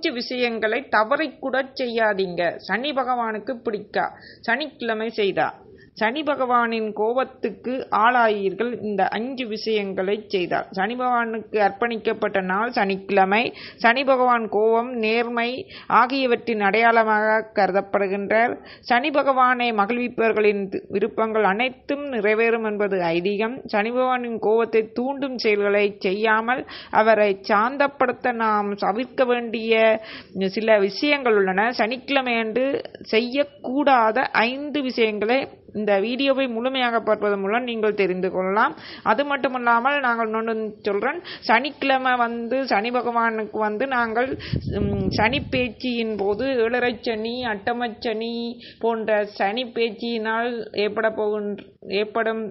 அஞ்சு விஷயங்களை தவறிக்கூட செய்யாதீங்க. சனி பகவானுக்கு பிடிக்கா? சனிக்கிழமை செய்தா? சனி பகவானின் கோபத்துக்கு ஆளாயீர்கள். இந்த அஞ்சு விஷயங்களை செய்தார். சனி பகவானுக்கு அர்ப்பணிக்கப்பட்ட நாள் சனிக்கிழமை. சனி பகவான் கோபம் நேர்மை ஆகியவற்றின் அடையாளமாக கருதப்படுகின்றார். சனி பகவானை மகிழ்விப்பவர்களின் விருப்பங்கள் அனைத்தும் நிறைவேறும் என்பது ஐதீகம். சனி பகவானின் கோபத்தை தூண்டும் செயல்களை செய்யாமல் அவரை சாந்தப்படுத்த நாம் தவிர்க்க வேண்டிய சில விஷயங்கள் உள்ளன. சனிக்கிழமை அன்று செய்யக்கூடாத ஐந்து விஷயங்களை இந்த வீடியோவை முழுமையாக பார்ப்பதன் மூலம் நீங்கள் தெரிந்து கொள்ளலாம். அது மட்டுமல்லாமல் நாங்கள் இன்னொன்று சொல்கிறேன் சனிக்கிழமை வந்து சனி பகவானுக்கு வந்து நாங்கள் சனி பேச்சியின் போது ஏழரை சனி அட்டமச்சனி போன்ற சனி பேச்சியினால் ஏற்பட போகின்ற ஏற்படும்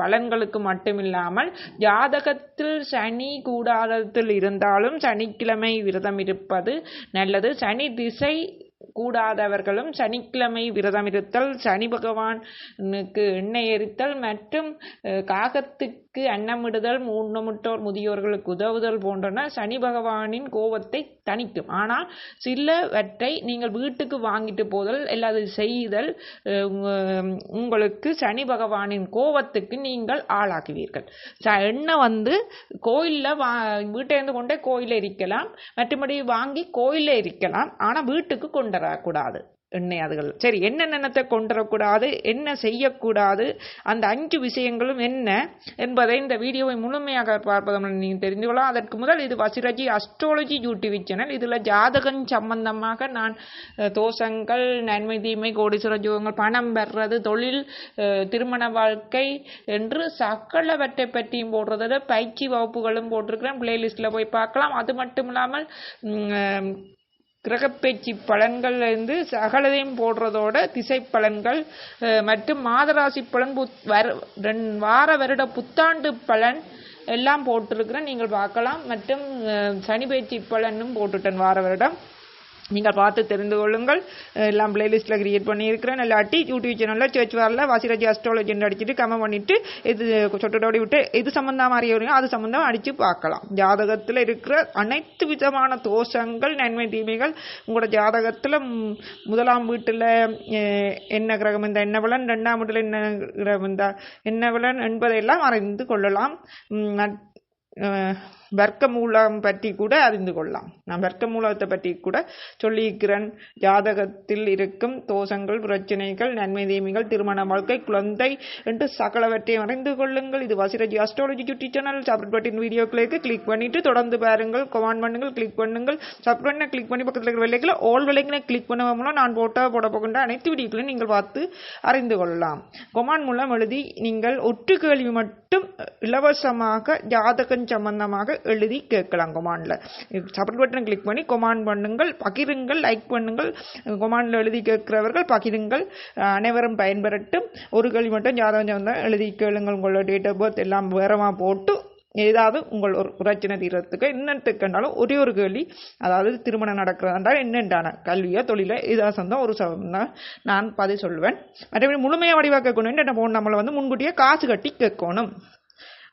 பலன்களுக்கு மட்டுமில்லாமல் ஜாதகத்தில் சனி கூடாரத்தில் இருந்தாலும் சனிக்கிழமை விரதம் இருப்பது நல்லது. சனி திசை கூடாதவர்களும் சனிக்கிழமை விரதம் இருத்தல் சனி பகவானுக்கு எண்ணெய் எரித்தல் மற்றும் அஹ், பசிக்கு அன்னமிடுதல் ஊனமுற்றோர் முதியோர்களுக்கு உதவுதல் போன்றன சனி பகவானின் கோபத்தை தணிக்கும். ஆனால் சிலவற்றை நீங்கள் வீட்டுக்கு வாங்கிட்டு போதல் அல்லது செய்தல் உங்களுக்கு சனி பகவானின் கோபத்துக்கு நீங்கள் ஆளாக்குவீர்கள். ச- எண்ணெய் வந்து கோயிலில் வா வீட்டிலேருந்து கொண்டே கோயிலில் எரிக்கலாம் மற்றபடி வாங்கி கோயிலில் எரிக்கலாம் ஆனால் வீட்டுக்கு கொண்டு வரக்கூடாது. எண்ணெயாதுகள். சரி என்னென்னத்தை கொண்டு வரக்கூடாது என்ன செய்யக்கூடாது அந்த அஞ்சு விஷயங்களும் என்ன என்பதை இந்த வீடியோவை முழுமையாக பார்ப்பதன் நீங்கள் தெரிந்து கொள்ளலாம். அதற்கு முதல் இது வசிரஜி அஸ்ட்ராலஜி யூடியூப் சேனல் இதில் ஜாதகம் சம்பந்தமாக நான் தோஷங்கள் நன்மை தீமை கோடீஸ்வர ஜோகங்கள் பணம் பெறுறது தொழில் திருமண வாழ்க்கை என்று சகலவற்றை பற்றியும் போடுறதோட பயிற்சி வகுப்புகளும் போட்டிருக்கிறேன். பிளேலிஸ்ட்டில் போய் பார்க்கலாம். அது மட்டும் இல்லாமல் கிரகப்பேச்சு பலன்கள் இருந்து சகலதையும் போடுறதோட திசை பலன்கள் மற்றும் மாதராசி பலன் புத் வர ரெண் வார வருட புத்தாண்டு பலன் எல்லாம் போட்டிருக்கிறேன். நீங்கள் பார்க்கலாம். மற்றும் அஹ், சனி பயிற்சி பலனும் போட்டுட்டேன் வார வருடம். நீங்கள் பார்த்து தெரிந்து கொள்ளுங்கள். எல்லாம் பிளேலிஸ்ட்டில் கிரியேட் பண்ணியிருக்கிறேன். இல்லாட்டி யூடியூப் சேனலில் சர்ச் வரல வாசிராஜி அஸ்ட்ராலஜின்னு அடிச்சுட்டு கமெண்ட் பண்ணிவிட்டு இது சொட்டோட விட்டு இது சம்மந்தமாக அறியறீங்க அது சம்மந்தம் அடித்து பார்க்கலாம். ஜாதகத்தில் இருக்கிற அனைத்து விதமான தோஷங்கள் நன்மை தீமைகள் உங்களோட ஜாதகத்தில் முதலாம் வீட்டில் என்ன கிரகம் இந்த என்ன பலன் ரெண்டாம் வீட்டில் என்ன கிரகம் இந்த என்ன பலன் என்பதையெல்லாம் அறிந்து கொள்ளலாம். வர்க்க மூலம் பற்றி கூட அறிந்து கொள்ளலாம். நான் வர்க்க மூலத்தை பற்றி கூட சொல்லியிருக்கிறேன். ஜாதகத்தில் இருக்கும் தோஷங்கள் பிரச்சனைகள் நன்மை தீமைகள் திருமண வாழ்க்கை குழந்தை என்று சகலவற்றையும் அறிந்து கொள்ளுங்கள். இது வசிரஜி அஸ்ட்ராலஜி யூடியூப் சேனல் சப்ரேட் பட்டின் வீடியோக்களுக்கு கிளிக் பண்ணிட்டு தொடர்ந்து பாருங்கள். கமெண்ட் பண்ணுங்கள் கிளிக் பண்ணுங்கள். சப்ஸ்கிரைப் பண்ண கிளிக் பண்ணி பக்கத்தில் இருக்கிற விலைகளை ஆல் வெள்ளைகளை கிளிக் பண்ண மூலம் நான் போட்டோ போட போகின்ற அனைத்து வீடியோக்களையும் நீங்கள் பார்த்து அறிந்து கொள்ளலாம். கொமான் மூலம் எழுதி நீங்கள் ஒற்று கேள்வி மட்டும் இலவசமாக ஜாதகம் சம்பந்தமாக எழுதி கேட்கலாம் கொமாண்டில் சப்போர்ட் பட்டனை கிளிக் பண்ணி கொமாண்ட் பண்ணுங்கள் பகிருங்கள் லைக் பண்ணுங்கள். கொமாண்டில் எழுதி கேட்கிறவர்கள் பகிருங்கள். அனைவரும் பயன்பெறட்டும். ஒரு கேள்வி மட்டும் ஜாதகம் ஜாதகம் எழுதி கேளுங்கள். உங்களோட டேட் ஆஃப் பர்த் எல்லாம் விவரமாக போட்டு ஏதாவது உங்கள் ஒரு பிரச்சனை தீர்றதுக்கு என்னத்துக்குனாலும் ஒரே ஒரு கேள்வி. அதாவது திருமணம் நடக்கிறதாண்டால் என்னென்றான கல்வியோ தொழிலோ இதாக சொந்தம் ஒரு சொந்தம் நான் பதில் சொல்லுவேன். மற்றபடி முழுமையாக வடிவாக்கணும் என்ன ஃபோன் நம்மளை வந்து முன்கூட்டியே காசு கட்டி கேட்கணும்.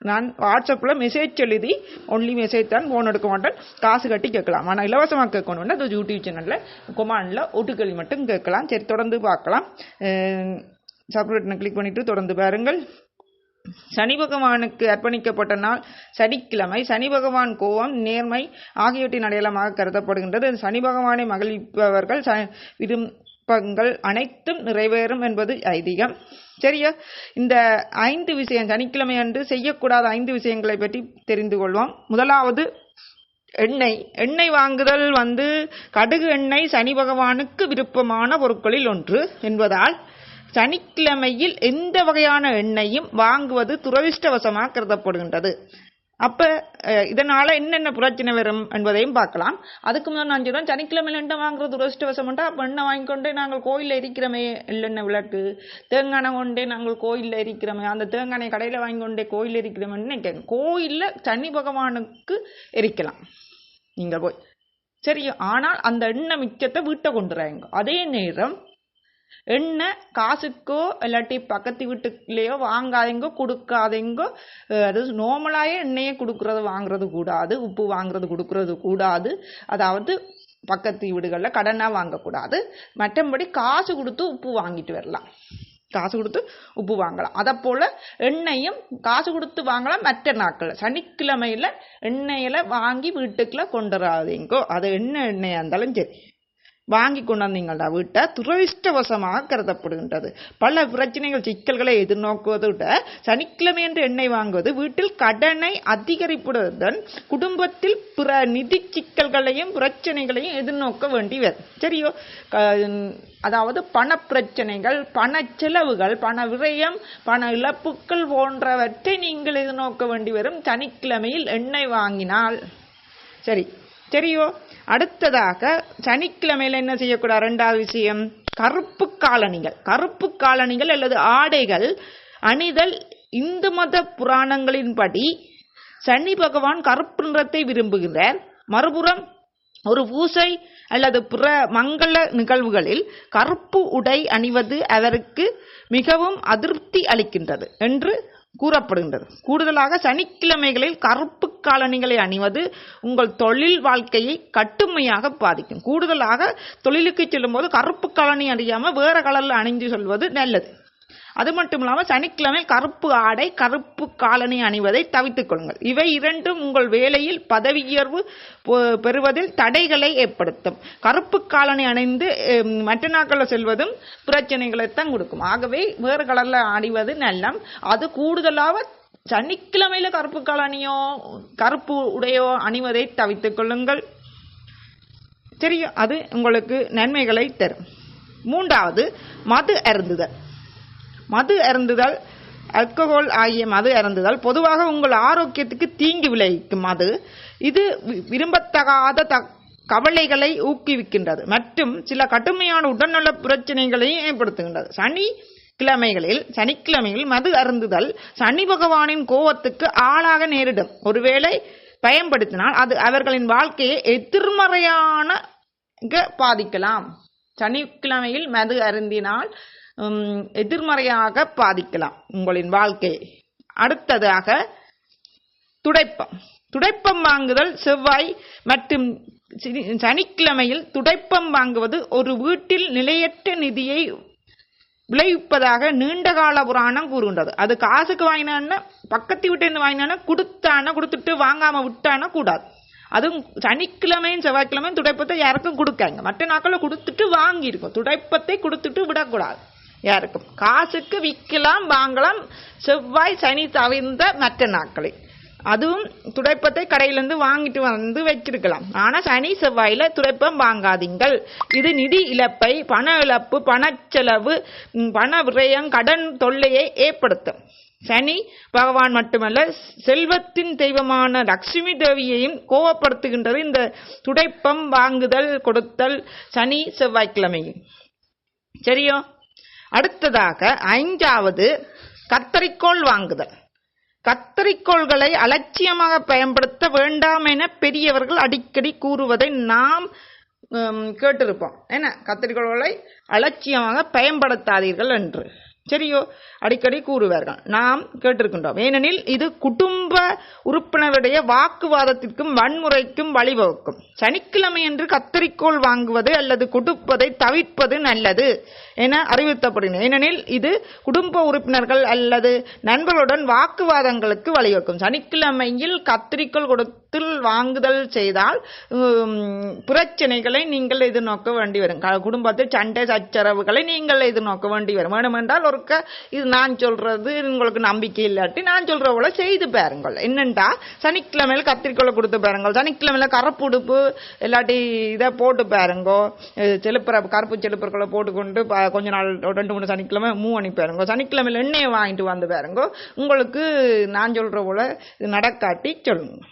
நான் வாட்ஸ்அப்பில் மெசேஜ் எழுதி ஒன்லி மெசேஜ் தான் ஃபோன் எடுக்க மாட்டேன். காசு கட்டி கேட்கலாம். ஆனால் இலவசமாக கேட்கணும்னா அது யூடியூப் சேனலில் கொமாண்டில் ஒட்டுக்கல்வி மட்டும் கேட்கலாம். சரி தொடர்ந்து பார்க்கலாம். சப்ரேட்னை கிளிக் பண்ணிவிட்டு தொடர்ந்து பாருங்கள். சனி பகவானுக்கு அர்ப்பணிக்கப்பட்ட நாள் சனிக்கிழமை. சனி பகவான் கோபம் நேர்மை ஆகியவற்றின் அடையாளமாக கருதப்படுகின்றது. சனி பகவானை மகிழ்விப்பவர்கள் ச விருப்பங்கள் அனைத்தும் நிறைவேறும் என்பது ஐதீகம். சரியா? இந்த ஐந்து விஷயம் சனிக்கிழமை அன்று செய்யக்கூடாத ஐந்து விஷயங்களை பற்றி தெரிந்து கொள்வோம். முதலாவது எண்ணெய். எண்ணெய் வாங்குதல் வந்து கடுகு எண்ணெய் சனி பகவானுக்கு விருப்பமான பொருட்களில் ஒன்று என்பதால் சனிக்கிழமையில் எந்த வகையான எண்ணெயும் வாங்குவது துரதிருஷ்டவசமாக கருதப்படுகின்றது. அப்ப இதனால் இதனால என்னென்ன பிரச்சனை வரும் என்பதையும் பார்க்கலாம். அதுக்கு முதல் நான் சனிக்கிழமை சனிக்கிழமையில் எண்ணெய் வாங்குறது? துரதிர்ஷ்டவசம்ட்டா அப்போ எண்ணெய் வாங்கிக்கொண்டே நாங்கள் கோயிலில் எரிக்கிறோமே எள்ளெண்ணெய் விளக்கு. தேங்காய் கொண்டே நாங்கள் கோயிலில் எரிக்கிறோமே அந்த தேங்காய் கடையில் வாங்கி கொண்டே கோயில் எரிக்கிறோம்னு நினைக்கிறேன் கோயிலில் சனி பகவானுக்கு எரிக்கலாம். நீங்கள் போய். சரி ஆனால் அந்த எண்ணெய் மிச்சத்தை வீட்டை கொண்டுறாங்க அதே நேரம் எண்ணெய் காசுக்கோ இல்லாட்டி பக்கத்து வீட்டுக்குள்ளேயோ வாங்காதீங்கோ கொடுக்காதீங்கோ அது நார்மலாகவே எண்ணெயை கொடுக்குறது வாங்குறது கூடாது உப்பு வாங்குறது கொடுக்குறது கூடாது. அதாவது பக்கத்து வீடுகளில் கடனாக வாங்கக்கூடாது. மற்றபடி காசு கொடுத்து உப்பு வாங்கிட்டு வரலாம். காசு கொடுத்து உப்பு வாங்கலாம். அதை போல் எண்ணெயும் காசு கொடுத்து வாங்கலாம் மற்ற நாட்களில். சனிக்கிழமையில் எண்ணெயில் வாங்கி வீட்டுக்குள்ளே கொண்டு வராதீங்கோ. அது என்ன எண்ணெயாக இருந்தாலும் சரி. வாங்கி கொண்டாந்தீங்களா வீட்டை. துரதிருஷ்டவசமாக கருதப்படுகின்றது. பல பிரச்சனைகள் சிக்கல்களை எதிர்நோக்குவதை விட சனிக்கிழமை என்று எண்ணெய் வாங்குவது வீட்டில் கடனை அதிகரிப்புடன் குடும்பத்தில் பிற நிதி சிக்கல்களையும் பிரச்சனைகளையும் எதிர்நோக்க வேண்டி வரும் சரியோ? க- அதாவது பண பிரச்சனைகள் பண செலவுகள் பண விரயம் பண இழப்புகள் போன்றவற்றை நீங்கள் எதிர்நோக்க வேண்டி வரும் சனிக்கிழமையில் எண்ணெய் வாங்கினால். சரி. சரியோ அடுத்ததாக சனிக்கிழமையில என்ன செய்யக்கூடாது? ரெண்டாவது விஷயம் கருப்பு காலணிகள். கருப்பு காலணிகள் அல்லது ஆடைகள் அணிதல் இந்து மத புராணங்களின்படி சனி பகவான் கருப்பு நிறத்தை விரும்புகிறார் மறுபுறம் ஒரு பூசை அல்லது பிற மங்கள நிகழ்வுகளில் கருப்பு உடை அணிவது அவருக்கு மிகவும் அதிருப்தி அளிக்கின்றது என்று கூறப்படுகின்றது. கூடுதலாக சனிக்கிழமைகளில் கருப்பு காலணிகளை அணிவது உங்கள் தொழில் வாழ்க்கையை கட்டுமையாக பாதிக்கும். கூடுதலாக தொழிலுக்கு செல்லும்போது கருப்பு காலணி அணியாமல் வேற கலரில் அணிந்து செல்வது நல்லது. அது மட்டும் இல்லாமல் சனிக்கிழமை கருப்பு ஆடை கருப்பு காலணி அணிவதை தவித்துக் கொள்ளுங்கள். இவை இரண்டும் உங்கள் வேலையில் பதவியுயர்வு பொ- பெறுவதில் தடைகளை ஏற்படுத்தும். கருப்பு காலணி அணிந்து மற்ற நாட்களில் செல்வதும் பிரச்சனைகளைத்தான் கொடுக்கும். ஆகவே வேறு கலரில் அணிவது நல்லம். அது கூடுதலாக சனிக்கிழமையில கருப்பு காலணியோ கருப்பு உடையோ அணிவதை தவித்துக் கொள்ளுங்கள். சரி அது உங்களுக்கு நன்மைகளை தரும். மூன்றாவது மது அருந்துதல். மது அருந்துதல் ஆல்கஹால் ஆகிய மது அருந்துதல் பொதுவாக உங்கள் ஆரோக்கியத்துக்கு தீங்கு விளைவிக்கும் மது. இது வி- விரும்பத்தகாத த கவலைகளை ஊக்குவிக்கின்றது. மற்றும் சில கடுமையான உடல்நல பிரச்சனைகளையும் ஏற்படுத்துகின்றது. சனி கிழமைகளில் சனிக்கிழமையில் மது அருந்துதல் சனி பகவானின் கோபத்துக்கு ஆளாக நேரிடும். ஒருவேளை பயன்படுத்தினால் அது அவர்களின் வாழ்க்கையை எதிர்மறையான க- பாதிக்கலாம். சனிக்கிழமையில் மது அருந்தினால் எதிர்மறையாக பாதிக்கலாம் உங்களின் வாழ்க்கையை அடுத்ததாக துடைப்பம். துடைப்பம் வாங்குதல் செவ்வாய் மற்றும் சனிக்கிழமையில் துடைப்பம் வாங்குவது ஒரு வீட்டில் நிலையற்ற நிதியை விளைவிப்பதாக நீண்டகால புராணம் கூறுகின்றது. அது காசுக்கு வாங்கினான்னா பக்கத்து வீட்டிலிருந்து வாங்கினானா கொடுத்தானா கொடுத்துட்டு வாங்காம விட்டானா கூடாது. அதுவும் சனிக்கிழமையும் செவ்வாய்க்கிழமையும் துடைப்பத்தை யாருக்கும் கொடுக்காங்க மற்ற நாட்களில் கொடுத்துட்டு வாங்கியிருக்கும். துடைப்பத்தை கொடுத்துட்டு விடக்கூடாது. யாருக்கும் காசுக்கு விற்கலாம் வாங்கலாம் செவ்வாய் சனி தவிர்ந்த மற்ற நாட்களில் அதுவும் துடைப்பத்தை கடையிலேருந்து வாங்கிட்டு வந்து வச்சிருக்கலாம் ஆனால் சனி செவ்வாயில துடைப்பம் வாங்காதீங்கள். இது நிதி இழப்பை பண இழப்பு பணச்செலவு பண விரயம் கடன் தொல்லையை ஏற்படுத்தும். சனி பகவான் மட்டுமல்ல செல்வத்தின் தெய்வமான லக்ஷ்மி தேவியையும் கோவப்படுத்துகின்றது. இந்த துடைப்பம் வாங்குதல் கொடுத்தல் சனி செவ்வாய்க்கிழமையும். சரியோ? அடுத்ததாக ஐந்தாவது கத்தரிக்கோள் வாங்குதல். கத்தரிக்கோள்களை அலட்சியமாக பயன்படுத்த வேண்டாம் என பெரியவர்கள் அடிக்கடி கூறுவதை நாம் கேட்டிருப்போம். என்ன? கத்தரிக்கோள்களை அலட்சியமாக பயன்படுத்தாதீர்கள் என்று. சரியோ? அடிக்கடி கூறுவார்கள். நாம் கேட்டிருக்கின்றோம். ஏனெனில் இது குடும்ப உறுப்பினருடைய வாக்குவாதத்திற்கும் வன்முறைக்கும் வழிவகுக்கும். சனிக்கிழமை என்று கத்தரிக்கோள் வாங்குவது அல்லது கொடுப்பதை தவிர்ப்பது நல்லது என அறிவுறுத்தப்படுகிறது ஏனெனில் இது குடும்ப உறுப்பினர்கள் அல்லது நண்பர்களுடன் வாக்குவாதங்களுக்கு வழிவகுக்கும். சனிக்கிழமையில் கத்திரிக்கோள் கொடுத்து வாங்குதல் செய்தால் பிரச்சனைகளை நீங்கள் எதிர்நோக்க வேண்டி வரும். க- குடும்பத்தில் சண்டை சச்சரவுகளை நீங்கள் எதிர்நோக்க வேண்டி வரும். வேணுமென்றால் ஒருக்க இது நான் சொல்றது உங்களுக்கு நம்பிக்கை இல்லாட்டி நான் சொல்ற போல செய்து பாருங்கள். என்னென்றா? சனிக்கிழமையில கத்திரிக்கோளை கொடுத்து பாருங்கள். சனிக்கிழமையில கருப்பு உடுப்பு இல்லாட்டி இதை போட்டு பாருங்கோ. செலுப்புற கருப்பு செலுப்புறக்களை போட்டுக்கொண்டு கொஞ்ச நாள் ரெண்டு மூணு சனிக்கிழமை மூவ் பண்ணி பாருங்க. சனிக்கிழமையில எண்ணெயை வாங்கிட்டு வந்து பாருங்கோ. உங்களுக்கு நான் சொல்ற போல இது நடக்காட்டி சொல்லுங்க.